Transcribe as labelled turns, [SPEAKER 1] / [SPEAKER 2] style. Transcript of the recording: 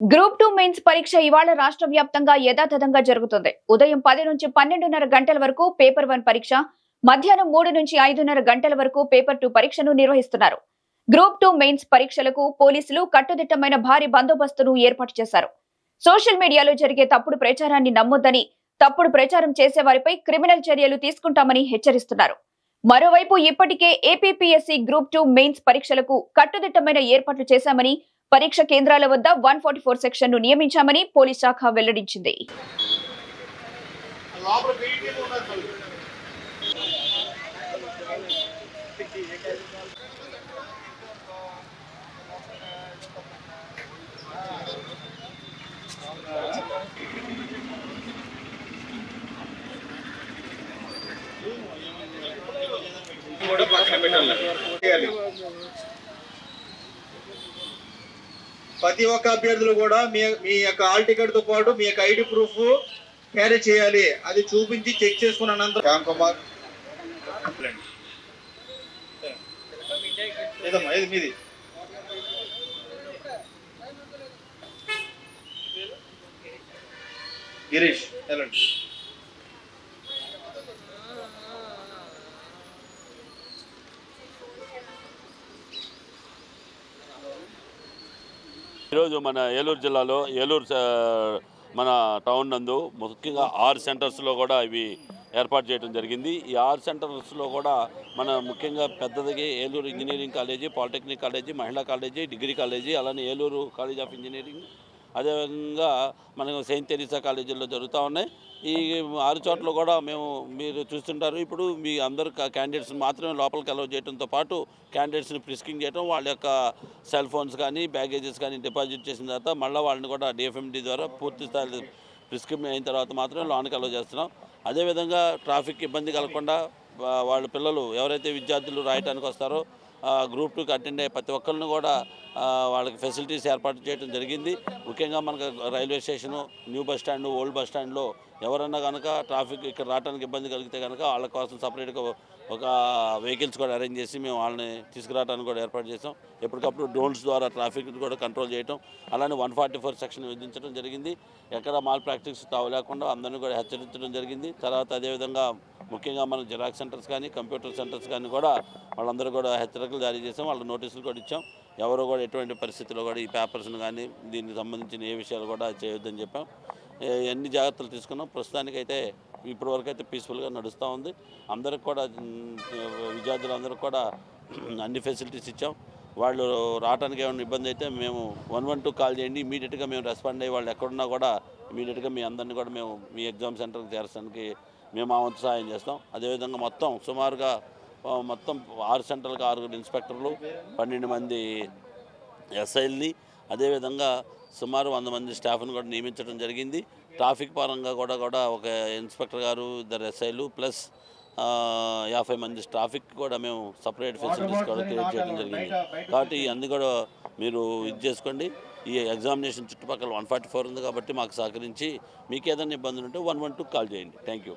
[SPEAKER 1] Group two mains పరీక్ష ఇవాళ రాష్ట్ర వ్యాప్తంగా యథాతథంగా జరుగుతుంది. ఉదయం పది నుంచి పన్నెండున్నర గంటల వరకు పేపర్ వన్ పరీక్ష మధ్యాహ్నం మూడు నుంచి ఐదున్నర గంటల వరకు పేపర్ టూ పరీక్షను నిర్వహిస్తున్నారు. గ్రూప్ టూ మెయిన్స్ పరీక్షలకు పోలీసులు కట్టుదిట్టమైన భారీ బందోబస్తును ఏర్పాటు చేశారు. సోషల్ మీడియాలో జరిగే తప్పుడు ప్రచారాన్ని నమ్మొద్దని తప్పుడు ప్రచారం చేసే వారిపై క్రిమినల్ చర్యలు తీసుకుంటామని హెచ్చరిస్తున్నారు. మరోవైపు ఇప్పటికే ఏపీపీఎస్సీ గ్రూప్ టూ మెయిన్స్ పరీక్షలకు కట్టుదిట్టమైన ఏర్పాట్లు చేశామని పరీక్ష కేంద్రాల వద్ద వన్ ఫార్టీ ఫోర్ సెక్షన్ను నియమించామని పోలీస్ శాఖ వెల్లడించింది.
[SPEAKER 2] కూడా పక్కన పెట్టాలి ప్రతి ఒక్క అభ్యర్థులు కూడా మీ మీ యొక్క హాల్ టికెట్తో పాటు మీ యొక్క ఐడి ప్రూఫ్ క్యారీ చేయాలి. అది చూపించి చెక్ చేసుకున్న శ్యామ్ కుమార్. మీది? గిరీష్. వెళ్ళండి
[SPEAKER 3] ఈరోజు మన ఏలూరు జిల్లాలో ఏలూరు మన టౌన్ నందు ముఖ్యంగా ఆరు సెంటర్స్లో కూడా ఇవి ఏర్పాటు చేయడం జరిగింది. ఈ ఆరు సెంటర్స్లో కూడా మన ముఖ్యంగా పెద్దదిగా Eluru engineering college polytechnic college మహిళా కాలేజీ డిగ్రీ కాలేజీ అలానే ఏలూరు కాలేజ్ ఆఫ్ ఇంజనీరింగ్ అదేవిధంగా మనకు సెయింట్ తెరీసా కాలేజీల్లో జరుగుతూ ఉన్నాయి. ఈ ఆరు చోట్ల కూడా మేము మీరు చూస్తుంటారు. ఇప్పుడు మీ అందరు క్యాండిడేట్స్ మాత్రమే లోపలికి అలౌ చేయడంతో పాటు క్యాండిడేట్స్ని ప్రిస్కింగ్ చేయడం వాళ్ళ యొక్క సెల్ ఫోన్స్ కానీ బ్యాగేజెస్ కానీ డిపాజిట్ చేసిన తర్వాత మళ్ళీ వాళ్ళని కూడా డిఎఫ్ఎండి ద్వారా పూర్తి స్థాయి ప్రిస్క్రిప్షన్ అయిన తర్వాత మాత్రమే లోన్కి అలౌ చేస్తున్నాం. అదేవిధంగా ట్రాఫిక్ ఇబ్బంది కలగకుండా వాళ్ళ పిల్లలు ఎవరైతే విద్యార్థులు రాయటానికి వస్తారో గ్రూప్ టూకి అటెండ్ అయ్యే ప్రతి ఒక్కరిని కూడా వాళ్ళకి ఫెసిలిటీస్ ఏర్పాటు చేయడం జరిగింది. ముఖ్యంగా మనకు railway station new bus stand old bus స్టాండ్లో ఎవరన్నా కనుక ట్రాఫిక్ ఇక్కడ రావడానికి ఇబ్బంది కలిగితే కనుక వాళ్ళ కోసం సపరేట్గా ఒక వెహికల్స్ కూడా అరేంజ్ చేసి మేము వాళ్ళని తీసుకురావడానికి కూడా ఏర్పాటు చేసాం. ఎప్పటికప్పుడు డ్రోన్స్ ద్వారా ట్రాఫిక్ కూడా కంట్రోల్ చేయటం అలానే వన్ ఫార్టీ ఫోర్ సెక్షన్ విధించడం జరిగింది. ఎక్కడ మాల్ ప్రాక్టీస్ తావు లేకుండా అందరినీ కూడా హెచ్చరించడం జరిగింది. తర్వాత అదేవిధంగా ముఖ్యంగా మన జిరాక్స్ సెంటర్స్ కానీ కంప్యూటర్ సెంటర్స్ కానీ కూడా వాళ్ళందరూ కూడా హెచ్చరికలు జారీ చేసాం వాళ్ళ నోటీసులు కూడా ఇచ్చాం. ఎవరు కూడా ఎటువంటి పరిస్థితుల్లో కూడా ఈ పేపర్స్ని కానీ దీనికి సంబంధించిన ఏ విషయాలు కూడా చేయొద్దని చెప్పాం. అన్ని ఎన్ని జాగ్రత్తలు తీసుకున్నాం? ప్రస్తుతానికైతే ఇప్పటివరకు అయితే పీస్ఫుల్గా నడుస్తూ ఉంది. అందరికి కూడా విద్యార్థులందరికి విద్యార్థులందరికీ కూడా అన్ని ఫెసిలిటీస్ ఇచ్చాం. వాళ్ళు రావడానికి ఏమైనా ఇబ్బంది అయితే మేము వన్ వన్ టూ కాల్ చేయండి. ఇమీడియట్గా మేము రెస్పాండ్ అయ్యి వాళ్ళు ఎక్కడున్నా కూడా ఇమీడియట్గా మీ అందరినీ కూడా మేము మీ ఎగ్జామ్ సెంటర్కి చేర్చడానికి మేము ఆ వంతు సహాయం చేస్తాం. అదేవిధంగా మొత్తం సుమారుగా మొత్తం ఆరు సెంటర్లకు ఆరుగురు ఇన్స్పెక్టర్లు పన్నెండు మంది ఎస్ఐల్ని అదేవిధంగా సుమారు వంద మంది స్టాఫ్ని కూడా నియమించడం జరిగింది. ట్రాఫిక్ పరంగా కూడా కూడా ఒక ఇన్స్పెక్టర్ గారు ఇద్దరు ఎస్ఐలు ప్లస్ యాభై మంది ట్రాఫిక్ కూడా మేము సపరేట్ ఫెసిలిటీస్ కూడా క్రియేట్ చేయడం జరిగింది. కాబట్టి అన్ని కూడా మీరు ఇది చేసుకోండి. ఈ ఎగ్జామినేషన్ చుట్టుపక్కల వన్ ఫార్టీ ఫోర్ ఉంది కాబట్టి మాకు సహకరించి మీకు ఏదైనా ఇబ్బందులు ఉంటే వన్ వన్ టూ కాల్ చేయండి. Thank you.